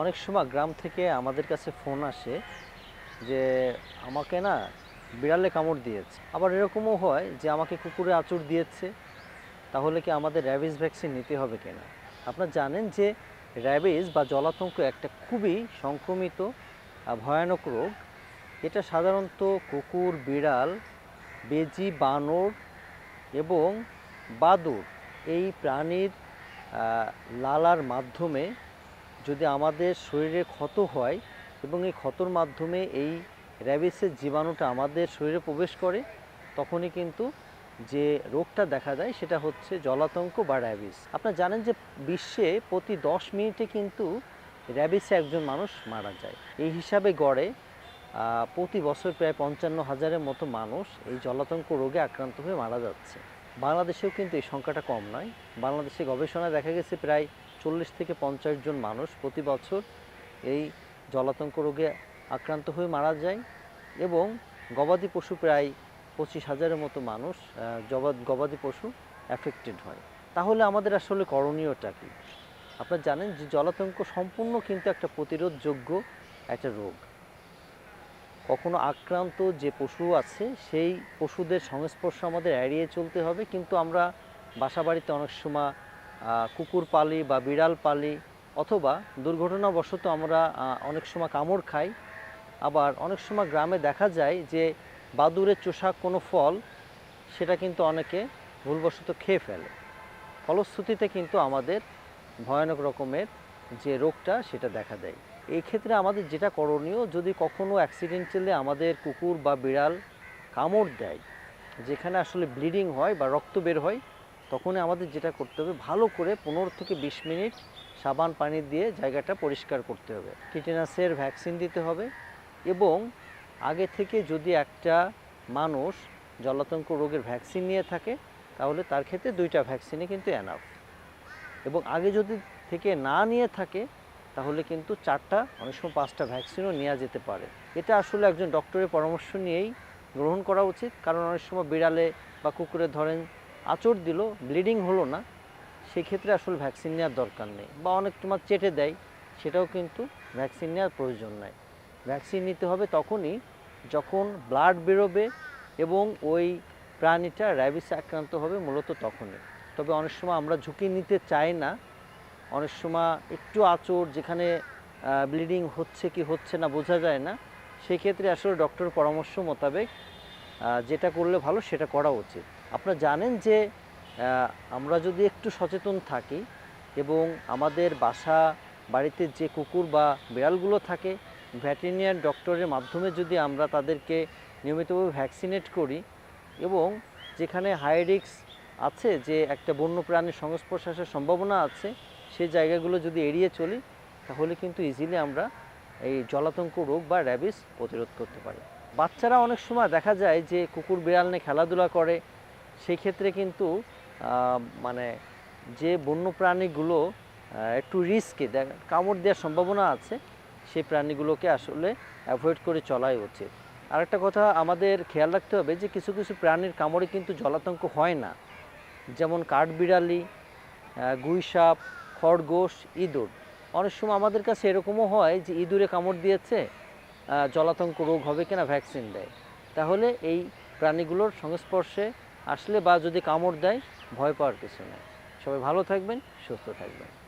অনেক সময় গ্রাম থেকে আমাদের কাছে ফোন আসে যে, আমাকে না বিড়ালে কামড় দিয়েছে। আবার এরকমও হয় যে, আমাকে কুকুরে আঁচড় দিয়েছে, তাহলে কি আমাদের র্যাবিস ভ্যাকসিন নিতে হবে কিনা? আপনারা জানেন যে র্যাবিস বা জলাতঙ্ক একটা খুবই সংক্রমিত ভয়ানক রোগ। এটা সাধারণত কুকুর, বিড়াল, বেজি, বানর এবং বাদুর এই প্রাণীর লালার মাধ্যমে যদি আমাদের শরীরে ক্ষত হয় এবং এই ক্ষতর মাধ্যমে এই র্যাবিসের জীবাণুটা আমাদের শরীরে প্রবেশ করে, তখনই কিন্তু যে রোগটা দেখা দেয় সেটা হচ্ছে জলাতঙ্ক বা র্যাবিস আপনারা জানেন যে বিশ্বে প্রতি দশ মিনিটে কিন্তু র্যাবিসে একজন মানুষ মারা যায়। এই হিসাবে গড়ে প্রতি বছর প্রায় পঞ্চান্ন হাজারের মতো মানুষ এই জলাতঙ্ক রোগে আক্রান্ত হয়ে মারা যাচ্ছে। বাংলাদেশেও কিন্তু এই সংখ্যাটা কম নয়। বাংলাদেশে গবেষণায় দেখা গেছে প্রায় চল্লিশ থেকে পঞ্চাশ জন মানুষ প্রতি বছর এই জলাতঙ্ক রোগে আক্রান্ত হয়ে মারা যায় এবং গবাদি পশু প্রায় পঁচিশ হাজারের মতো মানুষ গবাদি পশু অ্যাফেক্টেড হয়। তাহলে আমাদের আসলে করণীয়টা কী? আপনারা জানেন যে জলাতঙ্ক সম্পূর্ণ কিন্তু একটা প্রতিরোধযোগ্য একটা রোগ। কখনো আক্রান্ত যে পশু আছে, সেই পশুদের সংস্পর্শ আমাদের এড়িয়ে চলতে হবে, কিন্তু আমরা বাসা বাড়িতে অনেক সময় কুকুর পালি বা বিড়াল পালি অথবা দুর্ঘটনাবশত আমরা অনেক সময় কামড় খাই। আবার অনেক সময় গ্রামে দেখা যায় যে বাদুরের চোষা কোনো ফল সেটা কিন্তু অনেকে ভুলবশত খেয়ে ফেলে। ফলশ্রুতিতে কিন্তু আমাদের ভয়ানক রকমের যে রোগটা সেটা দেখা দেয়। এই ক্ষেত্রে আমাদের যেটা করণীয়, যদি কখনো অ্যাক্সিডেন্টালি আমাদের কুকুর বা বিড়াল কামড় দেয়, যেখানে আসলে ব্লিডিং হয় বা রক্ত বের হয় তখনই আমাদের যেটা করতে হবে, ভালো করে পনেরো থেকে বিশ মিনিট সাবান পানি দিয়ে জায়গাটা পরিষ্কার করতে হবে। টিটেনাসের ভ্যাকসিন দিতে হবে এবং আগে থেকে যদি একটা মানুষ জলাতঙ্ক রোগের ভ্যাকসিন নিয়ে থাকে, তাহলে তার ক্ষেত্রে দুইটা ভ্যাকসিনে কিন্তু এনাফ এবং আগে যদি থেকে না নিয়ে থাকে, তাহলে কিন্তু চারটা, অনেক সময় পাঁচটা ভ্যাকসিনও নেওয়া যেতে পারে। এটা আসলে একজন ডক্টরের পরামর্শ নিয়েই গ্রহণ করা উচিত। কারণ অনেক সময় বিড়ালে বা কুকুরে ধরেন আঁচড় দিল ব্লিডিং হলো না। সেক্ষেত্রে আসলে ভ্যাকসিন নেওয়ার দরকার নেই। বা অনেক তোমার চেটে দেয়, সেটাও কিন্তু ভ্যাকসিন নেওয়ার প্রয়োজন নাই। ভ্যাকসিন নিতে হবে তখনই যখন ব্লাড বেরোবে এবং ওই প্রাণীটা র্যাবিসে আক্রান্ত হবে মূলত তখনই। তবে অনেক সময় আমরা ঝুঁকি নিতে চাই না। অনেক সময় একটু আঁচড় যেখানে ব্লিডিং হচ্ছে কি হচ্ছে না বোঝা যায় না। সেক্ষেত্রে আসলে ডক্টরের পরামর্শ মোতাবেক যেটা করলে ভালো সেটা করা উচিত। আপনারা জানেন যে আমরা যদি একটু সচেতন থাকি এবং আমাদের বাসা বাড়িতে যে কুকুর বা বিড়ালগুলো থাকে ভ্যাটেরিনিয়ান ডক্টরের মাধ্যমে যদি আমরা তাদেরকে নিয়মিতভাবে ভ্যাকসিনেট করি এবং যেখানে হাই রিক্স আছে যে একটা বন্য প্রাণীর সংস্পর্শে আসার সম্ভাবনা আছে সেই জায়গাগুলো যদি এড়িয়ে চলি, তাহলে কিন্তু ইজিলি আমরা এই জলাতঙ্ক রোগ বা র্যাবিস প্রতিরোধ করতে পারি। বাচ্চারা অনেক সময় দেখা যায় যে কুকুর বিড়াল নিয়ে খেলাধুলা করে সেই ক্ষেত্রে কিন্তু মানে যে বন্য প্রাণীগুলো একটু রিস্কে দেখ, কামড় দেওয়ার সম্ভাবনা আছে, সেই প্রাণীগুলোকে আসলে অ্যাভয়েড করে চলাই উচিত। আরেকটা কথা, আমাদের খেয়াল রাখতে হবে যে কিছু কিছু প্রাণীর কামড়ে কিন্তু জলাতঙ্ক হয় না। যেমন কাঠবিড়ালি গুইসাপ খরগোশ ইঁদুর। অনেক সময় আমাদের কাছে এরকমও হয় যে ইঁদুরে কামড় দিয়েছে জলাতঙ্ক রোগ হবে কিনা ভ্যাকসিন দেয়। তাহলে এই প্রাণীগুলোর সংস্পর্শে আসলে বা যদি কামড় দেয়, ভয় পাওয়ার কিছু নেই। সবাই ভালো থাকবেন, সুস্থ থাকবেন।